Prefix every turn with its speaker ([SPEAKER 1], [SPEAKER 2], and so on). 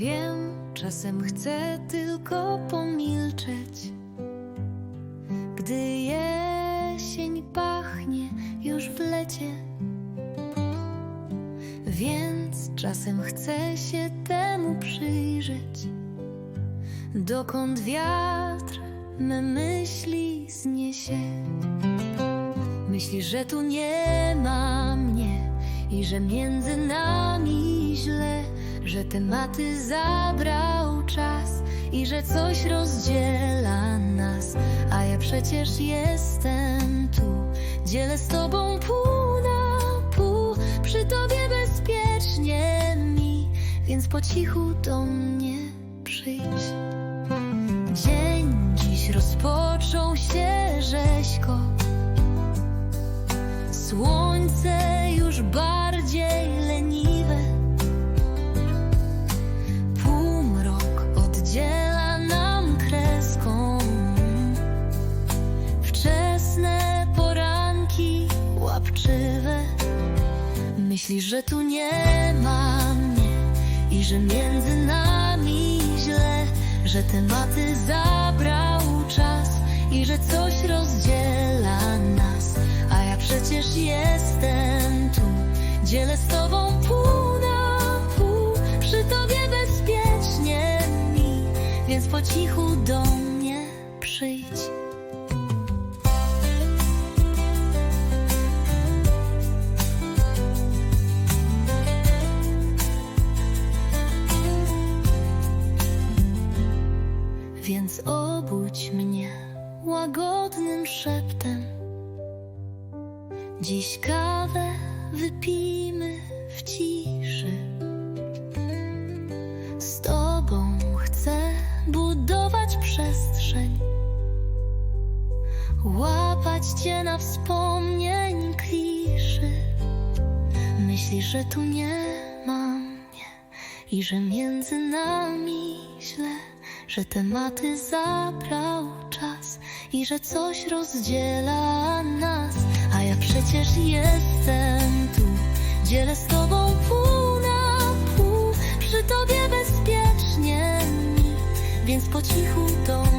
[SPEAKER 1] Wiem, czasem chcę tylko pomilczeć, gdy jesień pachnie już w lecie. Więc czasem chcę się temu przyjrzeć, dokąd wiatr me myśli zniesie. Myśli, że tu nie ma mnie i że między nami że tematy zabrał czas i że coś rozdziela nas, a ja przecież jestem tu, dzielę z tobą pół na pół, przy tobie bezpiecznie mi, więc po cichu do mnie przyjdź. Dzień dziś rozpoczął się rzeźko. Słońce łapczywe. Myślisz, że tu nie ma mnie i że między nami źle, że tematy zabrał czas i że coś rozdziela nas, a ja przecież jestem tu, dzielę z tobą pół na pół, przy tobie bezpiecznie mi, więc po cichu do mnie przyjdź. Więc obudź mnie łagodnym szeptem. Dziś kawę wypijmy w ciszy. Z tobą chcę budować przestrzeń. Łapać cię na wspomnień kliszy. Myślisz, że tu nie ma mnie i że między nami źle, że tematy zabrał czas i że coś rozdziela nas, a ja przecież jestem tu, dzielę z tobą pół na pół, przy tobie bezpiecznie mi, więc po cichu do